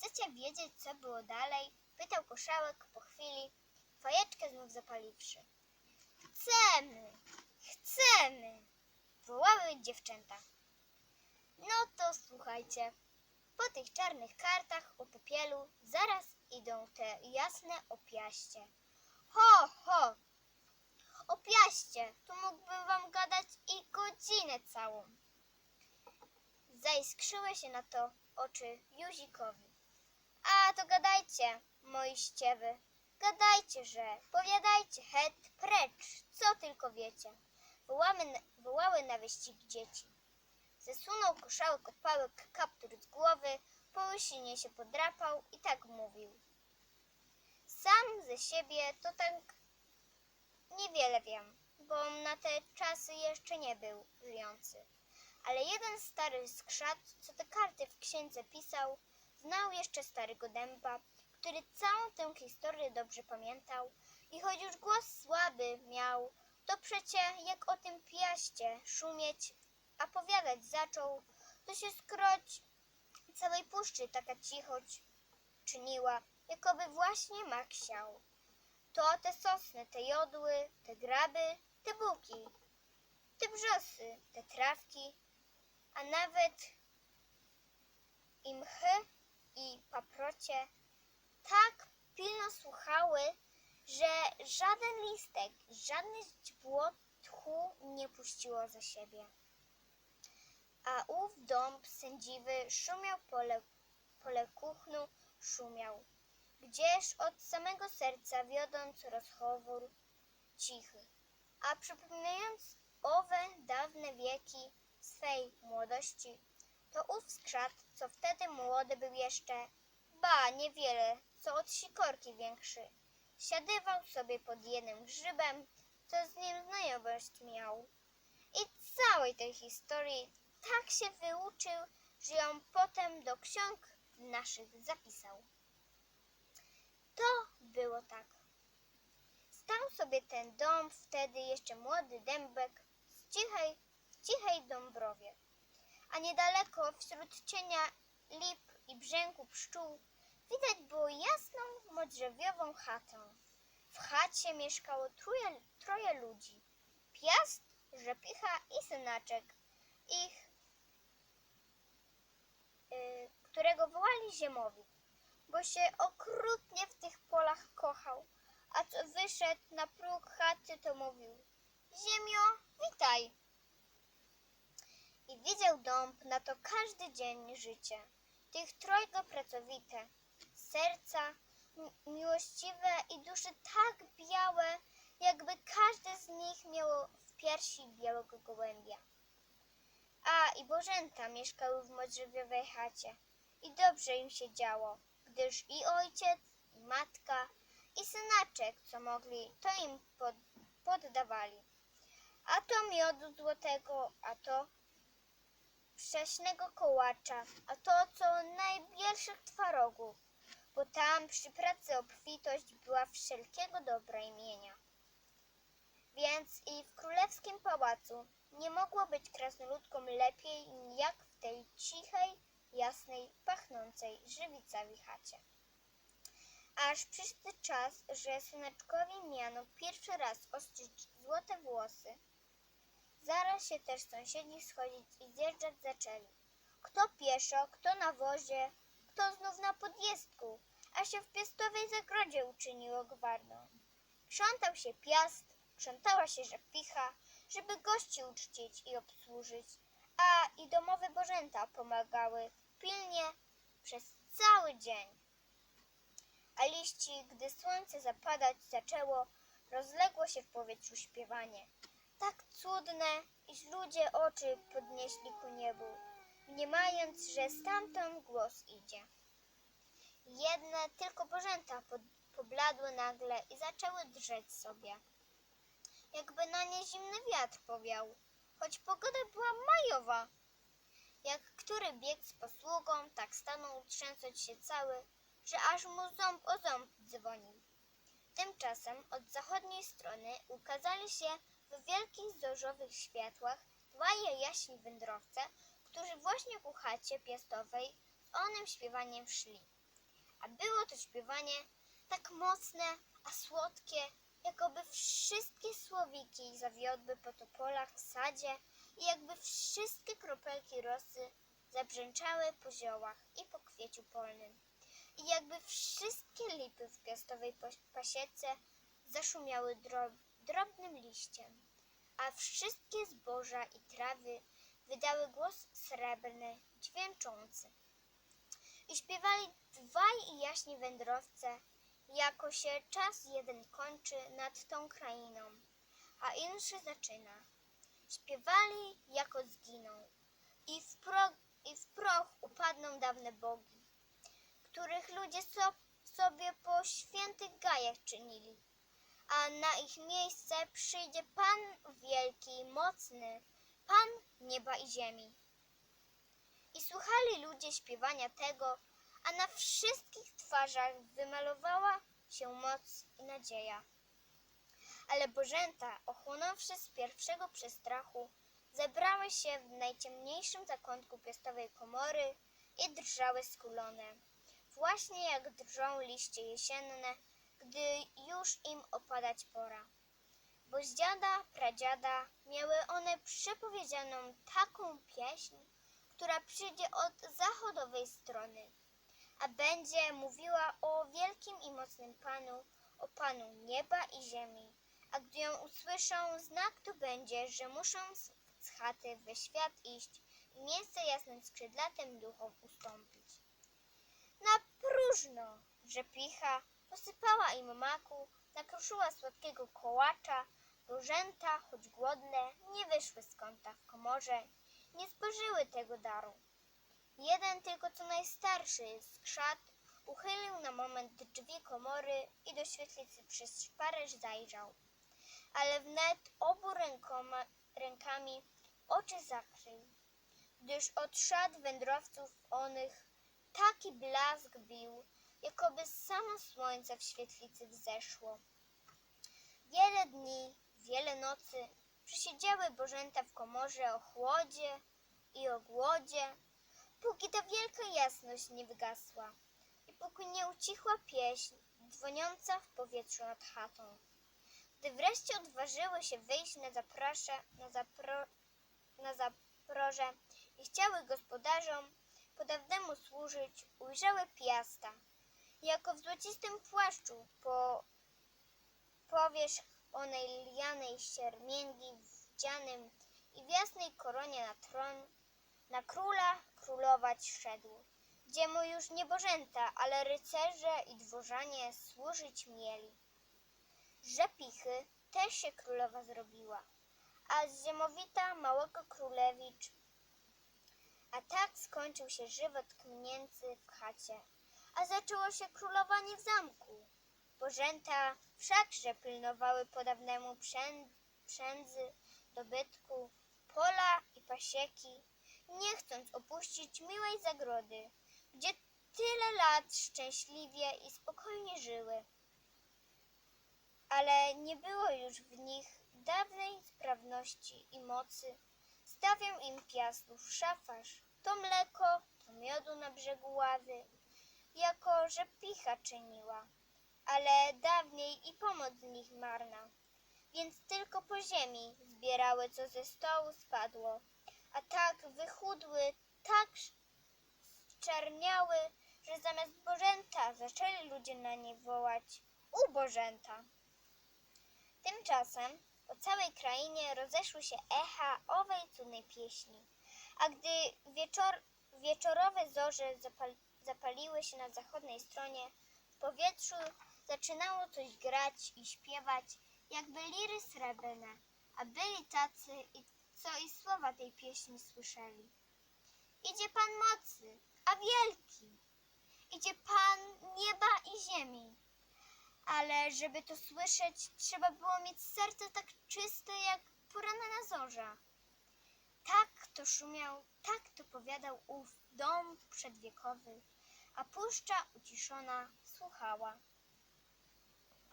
Chcecie wiedzieć, co było dalej? Pytał koszałek po chwili, fajeczkę znów zapaliwszy. Chcemy, chcemy, wołały dziewczęta. No to słuchajcie. Po tych czarnych kartach o popielu zaraz idą te jasne opiaście. Ho, ho! Opiaście! Tu mógłbym wam gadać i godzinę całą. Zaiskrzyły się na to oczy Juzikowi. To gadajcie, moi ściewy. Gadajcie, że powiadajcie, het, precz, co tylko wiecie. Wołamy, wołały na wyścig dzieci. Zesunął koszałek od pałek kaptur z głowy, po łysinie się podrapał i tak mówił. Sam ze siebie to tak niewiele wiem, bo na te czasy jeszcze nie był żyjący. Ale jeden stary skrzat, co te karty w księdze pisał, znał jeszcze starego dęba, który całą tę historię dobrze pamiętał i choć już głos słaby miał, to przecie jak o tym piaście szumieć, a powiadać zaczął, to się skroć całej puszczy taka cichoć czyniła, jakoby właśnie mak siał. To te sosny, te jodły, te graby, te buki, te brzosy, te trawki, a nawet i mchy i paprocie tak pilno słuchały, że żaden listek, żadne źdźbło tchu nie puściło za siebie. A ów dąb sędziwy szumiał pole, pole kuchnu, szumiał, gdzież od samego serca wiodąc rozchowór cichy. A przypominając owe dawne wieki swej młodości, to ów skrzat, co wtedy młody był jeszcze, ba, niewiele, co od sikorki większy, siadywał sobie pod jednym grzybem, co z nim znajomość miał. I całej tej historii tak się wyuczył, że ją potem do ksiąg naszych zapisał. To było tak. Stał sobie ten dom wtedy jeszcze młody dębek z cichej, cichej Dąbrowie, niedaleko wśród cienia lip i brzęku pszczół widać było jasną, modrzewiową chatę. W chacie mieszkało troje, troje ludzi. Piast, Rzepicha i Synaczek. Ich, y, którego wołali Ziemowit, bo się okrutnie w tych polach kochał, a co wyszedł na próg chaty, to mówił Ziemio, witaj! I widział dąb na to każdy dzień życie. Tych trojgo pracowite, serca mi- miłościwe i dusze tak białe, jakby każde z nich miało w piersi białego gołębia. A i Bożęta mieszkały w modrzewiowej chacie i dobrze im się działo, gdyż i ojciec, i matka, i synaczek, co mogli, to im pod, poddawali. A to miodu złotego, a to prześnego kołacza, a to co najbielszych twarogów, bo tam przy pracy obfitość była wszelkiego dobra imienia. Więc i w królewskim pałacu nie mogło być krasnoludkom lepiej jak w tej cichej, jasnej, pachnącej żywicami chacie. Aż przyszedł czas, że syneczkowi miano pierwszy raz ostrzyć złote włosy. Zaraz się też sąsiedzi schodzić i zjeżdżać zaczęli. Kto pieszo, kto na wozie, kto znów na podjezdku, a się w piastowej zagrodzie uczyniło gwardą. Krzątał się piast, krzątała się rzepicha, żeby gości uczcić i obsłużyć, a i domowe bożęta pomagały pilnie przez cały dzień. A liści, gdy słońce zapadać zaczęło, rozległo się w powietrzu śpiewanie. Tak cudne, iż ludzie oczy podnieśli ku niebu, mniemając, że stamtąd głos idzie. Jedne tylko bożęta pobladły nagle i zaczęły drzeć sobie. Jakby na nie zimny wiatr powiał, choć pogoda była majowa. Jak który biegł z posługą, tak stanął trzęsąc się cały, że aż mu ząb o ząb dzwonił. Tymczasem od zachodniej strony ukazali się w wielkich zorzowych światłach dwaj jaśni wędrowce, którzy właśnie ku chacie piastowej z onym śpiewaniem szli. A było to śpiewanie tak mocne, a słodkie, jakoby wszystkie słowiki zawiodły po topolach w sadzie i jakby wszystkie kropelki rosy zabrzęczały po ziołach i po kwieciu polnym. I jakby wszystkie lipy w piastowej pasiece zaszumiały dro- drobnym liściem, a wszystkie zboża i trawy wydały głos srebrny, dźwięczący. I śpiewali dwaj jaśni wędrowce, jako się czas jeden kończy nad tą krainą, a inszy zaczyna. Śpiewali, jako zginą, i w, pro, i w proch upadną dawne bogi, których ludzie so, sobie po świętych gajach czynili, a na ich miejsce przyjdzie Pan wielki, mocny, Pan nieba i ziemi. I słuchali ludzie śpiewania tego, a na wszystkich twarzach wymalowała się moc i nadzieja. Ale bożęta, ochłonąwszy z pierwszego przestrachu, zebrały się w najciemniejszym zakątku piastowej komory i drżały skulone. Właśnie jak drżą liście jesienne, gdy już im opadać pora. Bo z dziada, pradziada miały one przepowiedzianą taką pieśń, która przyjdzie od zachodowej strony, a będzie mówiła o wielkim i mocnym Panu, o Panu nieba i ziemi. A gdy ją usłyszą, znak to będzie, że muszą z chaty we świat iść i miejsce jasnym skrzydlatym duchom ustąpić. Na próżno, że picha posypała im maku, nakruszyła słodkiego kołacza, bożęta, choć głodne, nie wyszły z kąta w komorze, nie spożyły tego daru. Jeden tylko co najstarszy z krzat uchylił na moment drzwi komory i do świetlicy przez szparę zajrzał. Ale wnet obu rękoma, rękami oczy zakrył, gdyż od szat wędrowców onych taki blask bił, jakoby samo słońce w świetlicy wzeszło. Wiele dni, wiele nocy przesiedziały bożęta w komorze o chłodzie i o głodzie, póki ta wielka jasność nie wygasła i póki nie ucichła pieśń dzwoniąca w powietrzu nad chatą. Gdy wreszcie odważyły się wyjść na zaprasze, na, zapro, na zaproże i chciały gospodarzom po dawnemu służyć, ujrzały piasta, jako w złocistym płaszczu po powierzch onej lijanej siermięgi wdzianym i w jasnej koronie na tron, na króla królować szedł, gdzie mu już nie bożęta, ale rycerze i dworzanie służyć mieli. Rzepichy też się królowa zrobiła, a ziemowita małego królewicz. A tak skończył się żywot kminięcy w chacie, a zaczęło się królowanie w zamku. Bożęta wszakże pilnowały po dawnemu przę- przędzy, dobytku, pola i pasieki, nie chcąc opuścić miłej zagrody, gdzie tyle lat szczęśliwie i spokojnie żyły ale nie było już w nich dawnej sprawności i mocy. Stawiał im piastów szafarz, to mleko, to miodu na brzegu ławy, jako że picha czyniła, ale dawniej i pomoc z nich marna, więc tylko po ziemi zbierały, co ze stołu spadło, a tak wychudły, tak czerniały, że zamiast bożęta zaczęli ludzie na nie wołać u bożęta. Tymczasem po całej krainie rozeszły się echa owej cudnej pieśni, a gdy wieczor, wieczorowe zorze zapal, zapaliły się na zachodniej stronie, w powietrzu zaczynało coś grać i śpiewać, jakby liry srebrne, a byli tacy, co i słowa tej pieśni słyszeli. Idzie Pan mocy, a wielki, idzie Pan nieba i ziemi ale żeby to słyszeć, trzeba było mieć serce tak czyste jak poranna zorza. Tak to szumiał, tak to powiadał ów dom przedwiekowy, a puszcza uciszona słuchała.